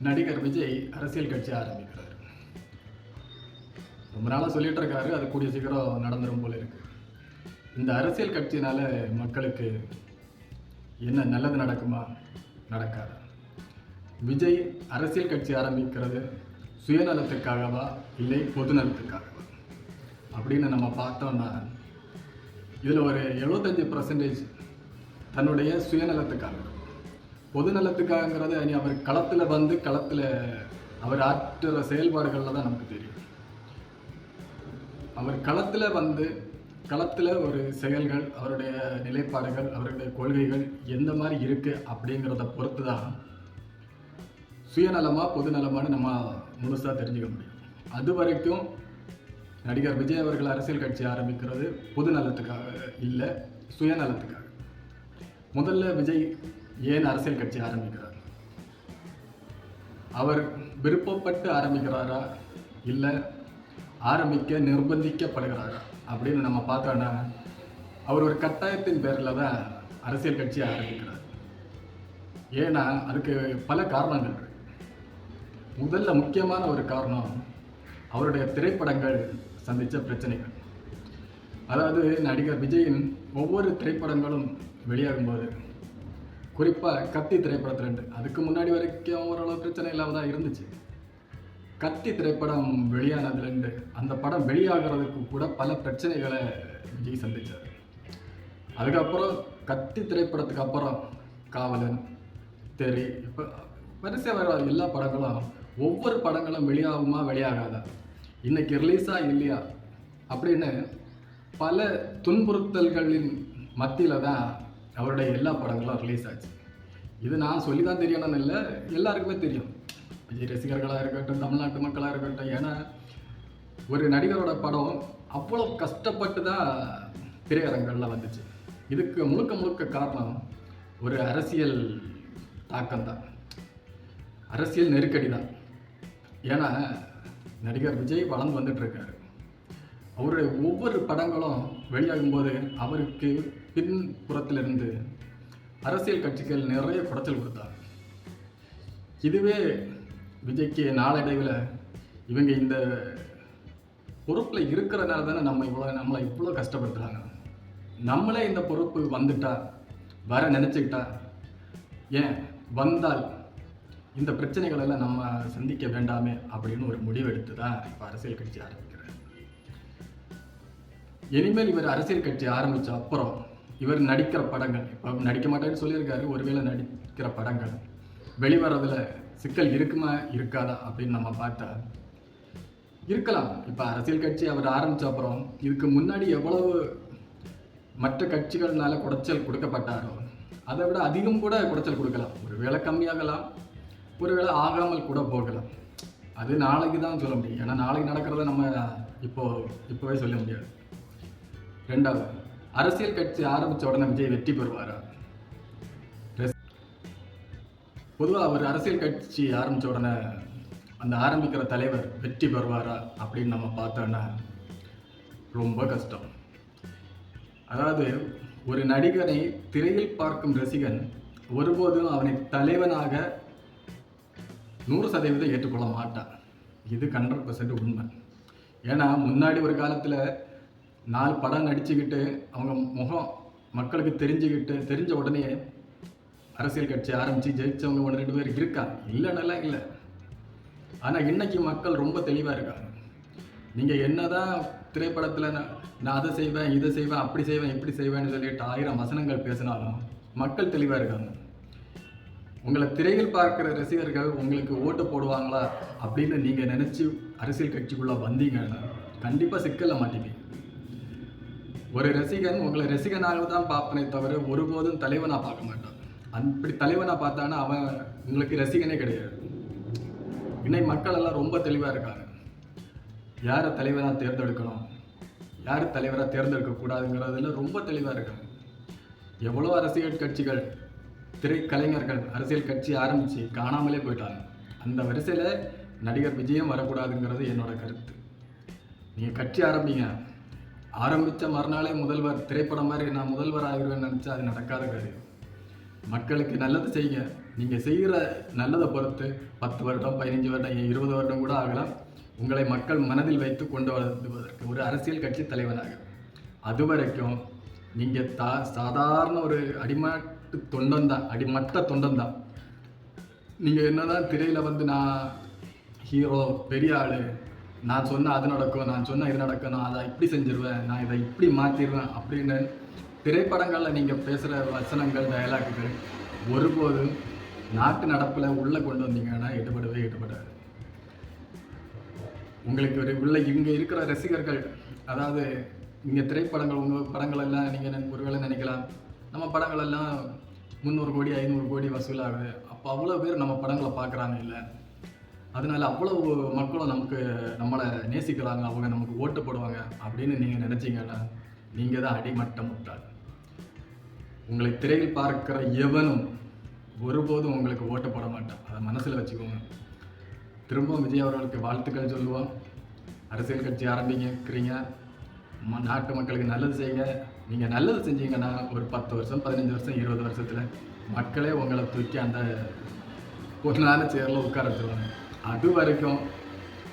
நடிகர் விஜய் அரசியல் கட்சி ஆரம்பிக்கிறார். ரொம்ப நாளாக சொல்லிட்டு இருக்காரு அது கூடிய சீக்கிரம் நடந்துரும் போல இருக்கு. இந்த அரசியல் கட்சினால மக்களுக்கு என்ன நல்லது நடக்குமா? நடக்காது. விஜய் அரசியல் கட்சி ஆரம்பிக்கிறது சுயநலத்துக்காகவா இல்லை பொதுநலத்துக்காகவா அப்படின்னு நம்ம பார்த்தோம்னா இதில் ஒரு எழுபத்தஞ்சு பர்சன்டேஜ் தன்னுடைய சுயநலத்துக்காக. பொதுநலத்துக்காகங்கிறது இனி அவர் களத்தில் வந்து களத்தில் அவர் ஆற்றுற செயல்பாடுகளில் தான் நமக்கு தெரியும். அவர் களத்தில் வந்து களத்தில் ஒரு செயல்கள் அவருடைய நிலைப்பாடுகள் அவருடைய கொள்கைகள் எந்த மாதிரி இருக்குது அப்படிங்கிறத பொறுத்து தான் சுயநலமாக பொதுநலமானு நம்ம முழுசாக தெரிஞ்சுக்க முடியும். அது வரைக்கும் நடிகர் விஜய் அவர்கள் அரசியல் கட்சி ஆரம்பிக்கிறது பொதுநலத்துக்காக இல்லை சுயநலத்துக்காக. முதல்ல விஜய் ஏன் அரசியல் கட்சி ஆரம்பிக்கிறார் அவர் விருப்பப்பட்டு ஆரம்பிக்கிறாரா? இல்லை ஆரம்பிக்க நிர்பந்திக்கப்படுகிறாரா? அப்படின்னு நம்ம பார்த்தோன்னா அவர் ஒரு கட்டாயத்தின் பேரில் தான் அரசியல் கட்சியை ஆரம்பிக்கிறார். ஏன்னா அதுக்கு பல காரணங்கள் இருக்கு. முதல்ல முக்கியமான ஒரு காரணம் அவருடைய திரைப்படங்கள் சந்தித்த பிரச்சனைகள். அதாவது நடிகர் விஜயின் ஒவ்வொரு திரைப்படங்களும் வெளியாகும்போது குறிப்பாக கத்தி திரைப்படத்துலேருந்து அதுக்கு முன்னாடி வரைக்கும் ஓரளவு பிரச்சனை இல்லாமல் தான் இருந்துச்சு. கத்தி திரைப்படம் வெளியானதுலேருந்து அந்த படம் வெளியாகிறதுக்கு கூட பல பிரச்சனைகளை விஜய் சந்தித்தார் அதுக்கப்புறம் கத்தி திரைப்படத்துக்கு அப்புறம் காவலன் தெரி இப்போ வரிசையாக வர எல்லா படங்களும் ஒவ்வொரு படங்களும் வெளியாகுமா வெளியாகாதா? இன்னைக்கு ரிலீஸா இல்லையா? அப்படின்னு பல துன்புறுத்தல்களின் மத்தியில் தான் அவருடைய எல்லா படங்களும் ரிலீஸ் ஆச்சு. இது நான் சொல்லி தான் தெரியணும்னு இல்லை எல்லாருக்குமே தெரியும். விஜய் ரசிகர்களாக இருக்கட்டும் தமிழ்நாட்டு மக்களாக இருக்கட்டும் ஏன்னா ஒரு நடிகரோட படம் அவ்வளோ கஷ்டப்பட்டு தான் திரையரங்களில் வந்துச்சு. இதுக்கு முழுக்க முழுக்க காரணம் ஒரு அரசியல் தாக்கம் தான் அரசியல் நெருக்கடி தான் ஏன்னா நடிகர் விஜய் வளர்ந்து வந்துட்டுருக்காரு அவருடைய ஒவ்வொரு படங்களும் வெளியாகும்போது அவருக்கு பின்புறத்திலிருந்து அரசியல் கட்சிகள் நிறைய குடைச்சல் கொடுத்தார். இதுவே விஜய்க்கு நாளடைவில் இவங்க இந்த பொறுப்பில் இருக்கிறனால தானே நம்ம இவ்வளோ நம்மளை இவ்வளோ கஷ்டப்படுத்துகிறாங்க நம்மளே இந்த பொறுப்பு வந்துட்டா வர நினச்சிக்கிட்டா ஏன் வந்தால் இந்த பிரச்சனைகளெல்லாம் நம்ம சந்திக்க வேண்டாமே அப்படின்னு ஒரு முடிவெடுத்து தான் இப்போ அரசியல் கட்சி ஆரம்பிக்கிறார். இனிமேல் இவர் அரசியல் கட்சி ஆரம்பித்த அப்புறம் இவர் நடிக்கிற படங்கள் இப்போ நடிக்க மாட்டேன்னு சொல்லியிருக்காரு ஒருவேளை நடிக்கிற படங்கள். வெளிவரதுல சிக்கல் இருக்குமா இருக்காதா அப்படின்னு நம்ம பார்த்தா இருக்கலாம். இப்போ அரசியல் கட்சி அவர் ஆரம்பித்த அப்புறம் இதுக்கு முன்னாடி எவ்வளவு மற்ற கட்சிகள்னால குடைச்சல் கொடுக்கப்பட்டாரோ அதை விட அதிகம் கூட குடைச்சல் கொடுக்கலாம். ஒரு வேலை கம்மியாகலாம் ஒரு வேளை ஆகாமல் கூட போகலாம். அது நாளைக்கு தான் சொல்ல முடியும். ஏன்னா நாளைக்கு நடக்கிறத நம்ம இப்போ இப்போவே சொல்ல முடியாது. ரெண்டாவது அரசியல் கட்சி ஆரம்பித்த உடனே விஜய் வெற்றி பெறுவாரா? பொதுவாக அவர் அரசியல் கட்சி ஆரம்பித்த உடனே அந்த ஆரம்பிக்கிற தலைவர் வெற்றி பெறுவாரா அப்படின்னு நம்ம பார்த்தோன்னா ரொம்ப கஷ்டம். அதாவது ஒரு நடிகனை திரையில் பார்க்கும் ரசிகன் ஒருபோதும் அவனை தலைவனாக நூறு சதவீதம் ஏற்றுக்கொள்ள மாட்டான். இது ஹண்ட்ரட் பர்சன்ட் உண்மை. ஏன்னா முன்னாடி ஒரு காலத்தில் நாலு படம் நடிச்சுக்கிட்டு அவங்க முகம் மக்களுக்கு தெரிஞ்சுக்கிட்டு தெரிஞ்ச உடனே அரசியல் கட்சி ஆரம்பித்து ஜெயித்தவங்க ஒன்று ரெண்டு பேர் இருக்கா? இல்லைன்னெல்லாம் இல்லை. ஆனால் இன்றைக்கி மக்கள் ரொம்ப தெளிவாக இருக்காங்க. நீங்கள் என்னதான் திரைப்படத்தில் நான் அதை செய்வேன் இதை செய்வேன் அப்படி செய்வேன் இப்படி செய்வேன்னு சொல்லிட்டு ஆயிரம் வசனங்கள் பேசினாலும் மக்கள் தெளிவாக இருக்காங்க. உங்களை திரையில் பார்க்குற ரசிகர்கள் உங்களுக்கு ஓட்டு போடுவாங்களா அப்படின்னு நீங்கள் நினச்சி அரசியல் கட்சிக்குள்ளே வந்தீங்கன்னா கண்டிப்பாக சிக்கலை மாட்டீங்க ஒரு ரசிகன் உங்களை ரசிகனாக தான் பார்ப்பனே தவிர ஒருபோதும் தலைவனாக பார்க்க மாட்டான். அப்படி தலைவனாக பார்த்தானா அவன் உங்களுக்கு ரசிகனே கிடையாது. இன்னைக்கு மக்கள் எல்லாம் ரொம்ப தெளிவாக இருக்காங்க. யாரை தலைவராக தேர்ந்தெடுக்கணும்? யார் தலைவராக தேர்ந்தெடுக்க கூடாதுங்கிறதுல ரொம்ப தெளிவாக இருக்காங்க. எவ்வளோ அரசியல் கட்சிகள் திரைக்கலைஞர்கள் அரசியல் கட்சி ஆரம்பித்து காணாமலே போயிட்டாங்க. அந்த வரிசையில் நடிகர் விஜயம் வரக்கூடாதுங்கிறது என்னோட கருத்து. நீங்கள் கட்சி ஆரம்பிங்க. ஆரம்பித்த மறுநாளே முதல்வர் திரைப்படம் மாதிரி நான் முதல்வர் ஆகிடுவேன்னு நினச்சா அது நடக்காத காரியம். மக்களுக்கு நல்லது செய்யுங்க. நீங்கள் செய்கிற நல்லதை பொறுத்து பத்து வருடம் பதினஞ்சு வருடம் இருபது வருடம் கூட ஆகலாம். உங்களை மக்கள் மனதில் வைத்து கொண்டு வருவதற்கு ஒரு அரசியல் கட்சி தலைவனாக. அது வரைக்கும் நீங்கள் தா சாதாரண ஒரு அடிமட்டு தொண்டன் தான் அடிமட்ட தொண்டன் தான். நீங்கள் என்னதான் திரையில் வந்து நான் ஹீரோ பெரிய ஆள் நான் சொன்னால் அது நடக்கும் நான் சொன்னால் இது நடக்கும் நான் அதை இப்படி செஞ்சிருவேன் நான் இதை இப்படி மாற்றிடுவேன் அப்படின்னு திரைப்படங்களில் நீங்கள் பேசுகிற வசனங்கள் டயலாக்குகள் ஒருபோதும் நாட்டு நடப்பில் உள்ளே கொண்டு வந்தீங்கன்னா ஈடுபடவே ஈடுபடாது உங்களுக்கு ஒரு உள்ள இங்கே இருக்கிற ரசிகர்கள் அதாவது இங்கே திரைப்படங்கள் உங்கள் படங்கள் எல்லாம் நீங்கள் ஒருவேளை நினைக்கலாம் நம்ம படங்கள் எல்லாம் முந்நூறு கோடி ஐநூறு கோடி வசூலாகுது. அப்போ அவ்வளோ பேர் நம்ம படங்களை பார்க்குறாங்க இல்லை. அதனால அவ்வளவு மக்களும் நமக்கு நம்மளை நேசிக்கிறாங்க அவங்க நமக்கு ஓட்டு போடுவாங்க அப்படின்னு நீங்கள் நினச்சிங்கன்னா நீங்கள் தான் அடிமட்டம் முட்டாள். உங்களை திரையில் பார்க்கிற எவனும் ஒருபோதும் உங்களுக்கு ஓட்டு போட மாட்டான். அதை மனசில் வச்சுக்கோங்க. திரும்பவும் விஜய் அவர்களுக்கு வாழ்த்துக்கள் சொல்லுவோம். அரசியல் கட்சி ஆரம்பிக்கிறீங்க. ம- நாட்டு மக்களுக்கு நல்லது செய்யுங்க. நீங்கள் நல்லது செஞ்சீங்கன்னா ஒரு பத்து வருஷம் பதினஞ்சு வருஷம் இருபது வருஷத்தில் மக்களே உங்களை தூக்கி அந்த பொண்ணான சேரில் உட்கார வச்சுருவாங்க. அது வரைக்கும்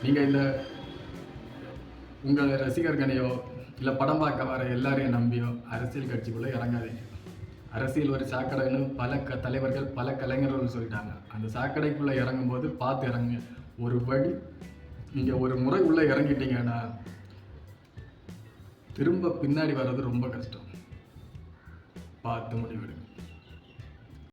நீங்கள் இந்த உங்கள் ரசிகர்களையோ இல்லை படம் பார்க்க வர எல்லாரையும் நம்பியோ அரசியல் கட்சிக்குள்ளே இறங்காதீங்க. அரசியல் ஒரு சாக்கடைன்னு பல க தலைவர்கள் பல கலைஞர்கள் சொல்லிட்டாங்க. அந்த சாக்கடைக்குள்ளே இறங்கும்போது பார்த்து இறங்குங்க. ஒரு வழி நீங்கள் ஒரு முறை உள்ளே இறங்கிட்டீங்கன்னா திரும்ப பின்னாடி வர்றது ரொம்ப கஷ்டம். பார்த்து முடிவெடுங்க.